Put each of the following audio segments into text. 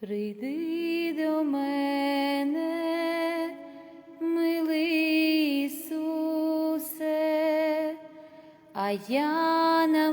Прийди до мене, милий Ісусе, а я на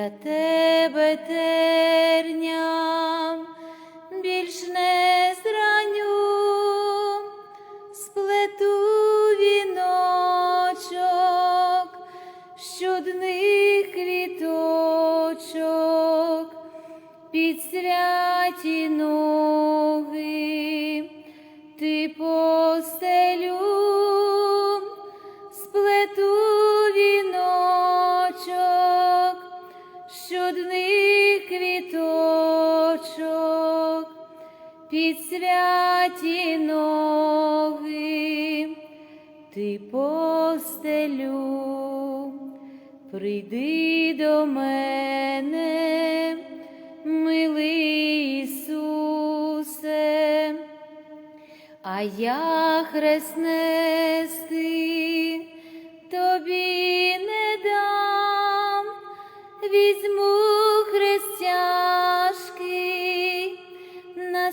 я тебе терням ноги ти постелю, прийди до мене, милий Ісусе, а я хрест нести тобі не дам, візьму хрест на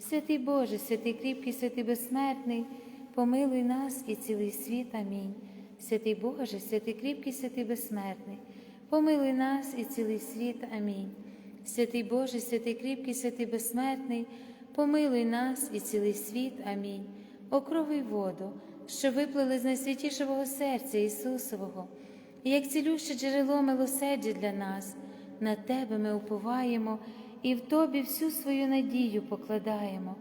Святий Боже, святий кріпкий, святий безсмертний, помилуй нас і цілий світ. Амінь. Святий Боже, святий кріпкий, святий безсмертний, помилуй нас і цілий світ. Амінь. Святий Боже, святий кріпкий, святий безсмертний, помилуй нас і цілий світ. Амінь. Окровий воду, що виплили з найсвятішого серця Ісусового, і як цілюще джерело милосердя для нас, на Тебе ми уповаємо і в Тобі всю свою надію покладаємо.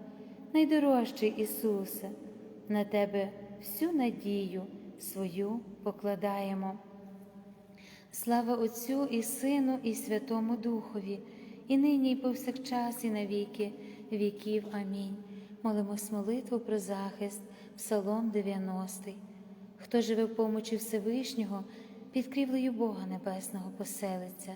Найдорожчий Ісусе, на Тебе всю надію свою покладаємо. Слава Отцю і Сину, і Святому Духові, і нині, і повсякчас, і на віки віків. Амінь. Молимось молитву про захист, Псалом 90. Хто живе в помочі Всевишнього, під крівлею Бога Небесного поселиться.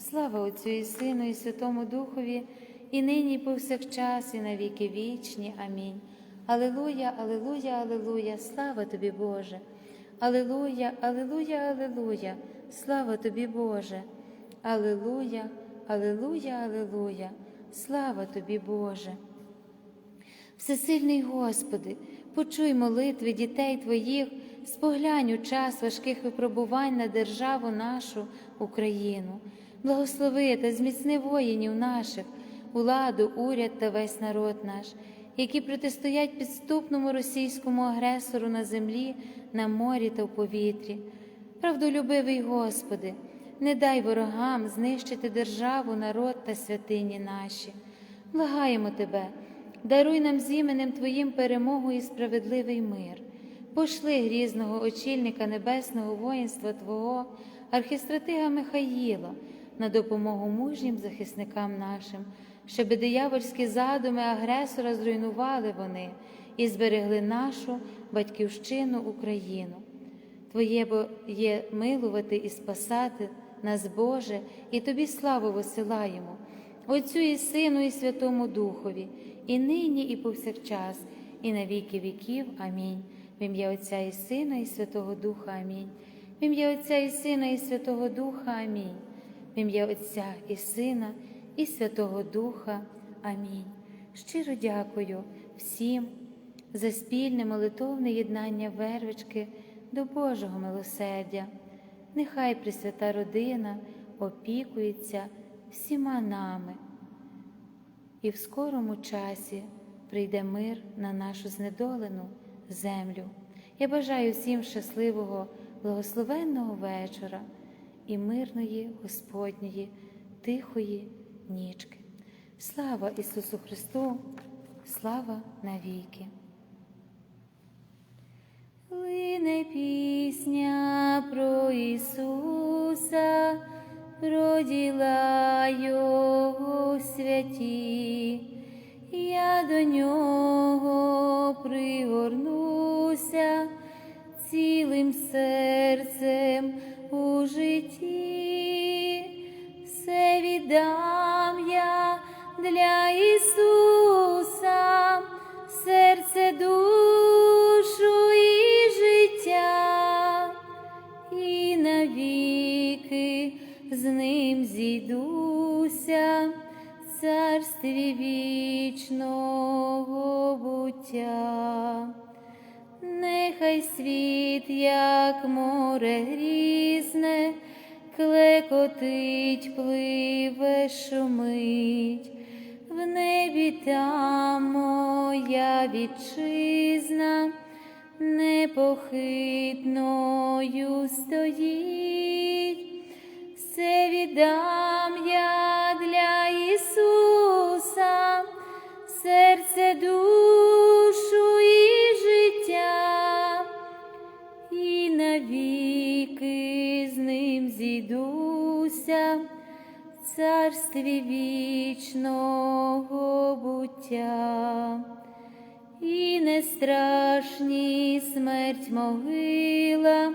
Слава Отцю і Сину, і Святому Духові, і нині, і повсякчас, і на віки вічні. Амінь. Алилуя, Алилуя, Алилуя, слава тобі, Боже. Алилуя, Алилуя, Алилуя, слава тобі, Боже. Алилуя, Алилуя, Алилуя, слава тобі, Боже. Всесильний Господи, почуй молитви дітей Твоїх, споглянь у час важких випробувань на державу нашу Україну, благослови та зміцни воїнів наших, владу, уряд та весь народ наш, які протистоять підступному російському агресору на землі, на морі та в повітрі. Правдолюбивий Господи, не дай ворогам знищити державу, народ та святині наші. Благаємо Тебе. Даруй нам з іменем Твоїм перемогу і справедливий мир. Пошли грізного очільника небесного воїнства Твого, архістратига Михаїла, на допомогу мужнім захисникам нашим, щоби диявольські задуми агресора зруйнували вони і зберегли нашу батьківщину Україну. Твоє бо є милувати і спасати нас, Боже, і Тобі славу висилаємо, Отцю і Сину, і Святому Духові, і нині, і повсякчас, і на віки віків. Амінь. В ім'я Отця і Сина, і Святого Духа. Амінь. В ім'я Отця і Сина, і Святого Духа. Амінь. В ім'я Отця і Сина, і Святого Духа. Амінь. Щиро дякую всім за спільне молитовне єднання вервички до Божого милосердя. Нехай Пресвята родина опікується всіма нами, і в скорому часі прийде мир на нашу знедолену землю. Я бажаю всім щасливого, благословенного вечора і мирної Господньої, тихої нічки. Слава Ісусу Христу! Слава навіки! Лине пісня про Ісуса, про діла Його святі, я до нього пригорнуся цілим серцем у житті, все віддам я для Ісуса, серце, душу і життя, і навіки з ним зійдуся царстві вічного буття. Нехай світ, як море грізне, клекотить, пливе, шумить, в небі там моя вітчизна, непохитною стоїть, все віддам я для Ісуса, серце, душу царстві вічного буття. І не страшні смерть могила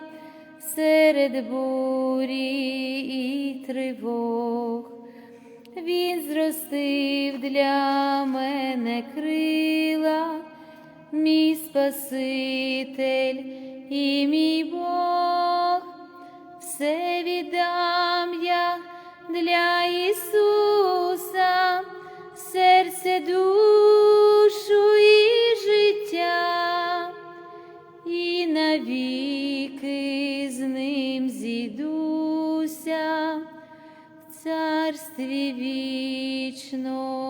серед бурі і тривог. Він зростив для мене крила, мій Спаситель і мій Бог, все вічно.